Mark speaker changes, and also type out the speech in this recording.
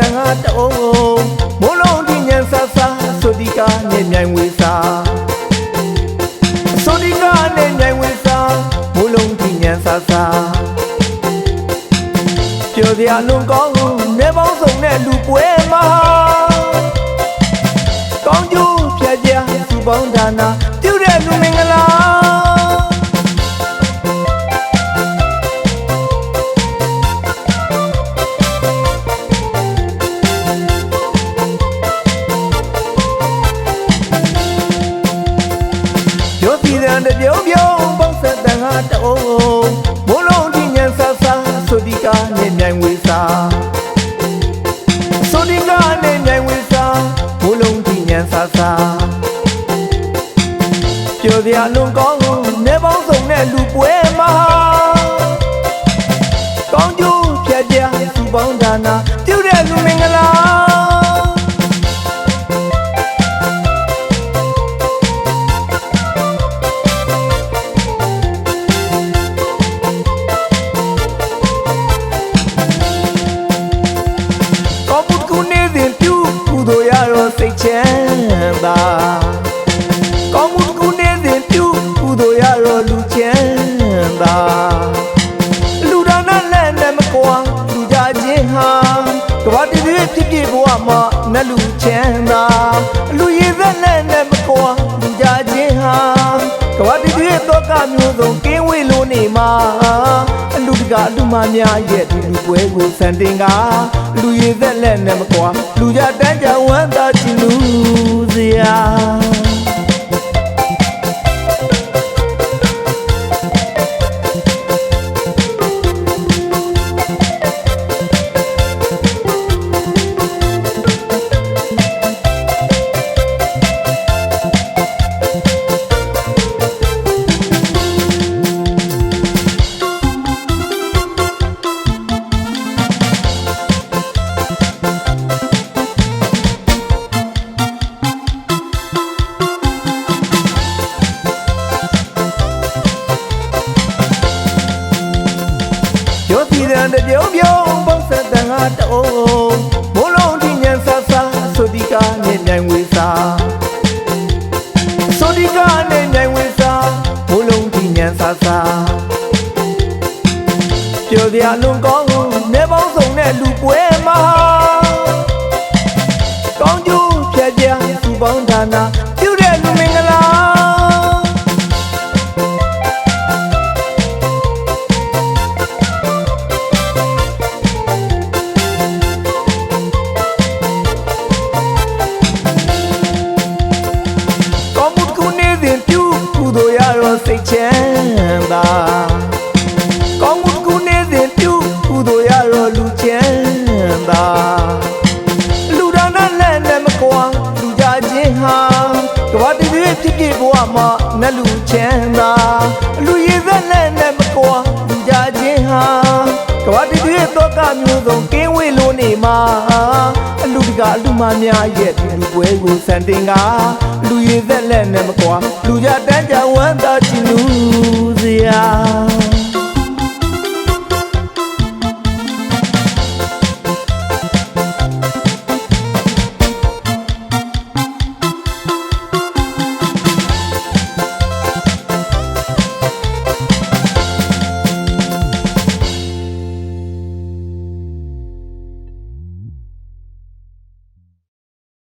Speaker 1: တုံးမိုးလုံးဒီညံဆဆဆိုဒီကားနဲ့မြိုင်ဝေစာဆိုဒီကားနဲ့မြိုင်ဝေစာမိုးလုံးဒီညံဆဆပြောစရာလုံးကောင်းနေပေါင်းစုံတဲ့လူပွဲမှာကောင်းကျိုးဖြတ်ကြစုပေါင်းဒါနာ တန်ဟာတုံးမိုးလုံးဒီညံဆဆဆိုဒီကားနဲ့မြိုင်ဝေစာဆိုဒီကားနဲ့မြိုင်ဝေစာမိုးလုံးဒီညံဆဆပြောစရာလုံးကောင်းနေပေါင်းစုံတဲ့လူပွဲမှာကောင်းကျိုးဖြတ်ပြစုပေါင်းဒါနာပြုတဲ့လူမင်္ဂလာ သာလူဒါနလက်နဲ့မကွာလူကြခြင်းဟာကဘာတည်းဖြစ်ဖြစ်ဘဝမှာနတ်လူချမ်းသာလူရည်သက်လက်နဲ့မကွာလူကြခြင်းဟာကဘာတည်းတော့ကမျိုးစုံကင်းဝေးလို့နေမှာအလူတကအလူမများရဲ့ဒီလူပွဲကိုစံတင်ကလူရည်သက်လက်နဲ့မကွာလူကြတန်းကြဝမ်းသာချင်လူစရာရော တန်ဟာတုံးမိုးလုံးဒီညံဆဆဆိုဒီကားနဲ့မြိုင်ဝေစာဆိုဒီကားနဲ့မြိုင်ဝေစာမိုးလုံးဒီညံဆဆပြောစရာလုံးကောင်းနေပေါင်းစုံတဲ့လူပွဲမှာကောင်းကျိုးဖြတ်ပြစုပေါင်းဒါနာ မှာနတ်လူချမ်းသာအလူရည်ဆက်လက်နဲ့မကွာလူကြချင်းဟာကဘာတိတိရဲ့တော့ကမျိုးစုံကင်းဝေးလို့နေမှာအလူတကအလူမများရဲ့ဒီလူပွဲကိုစံတင်ကအလူရည်ဆက်လက်နဲ့မကွာလူကြတန်းကြဝမ်းသာချီလူ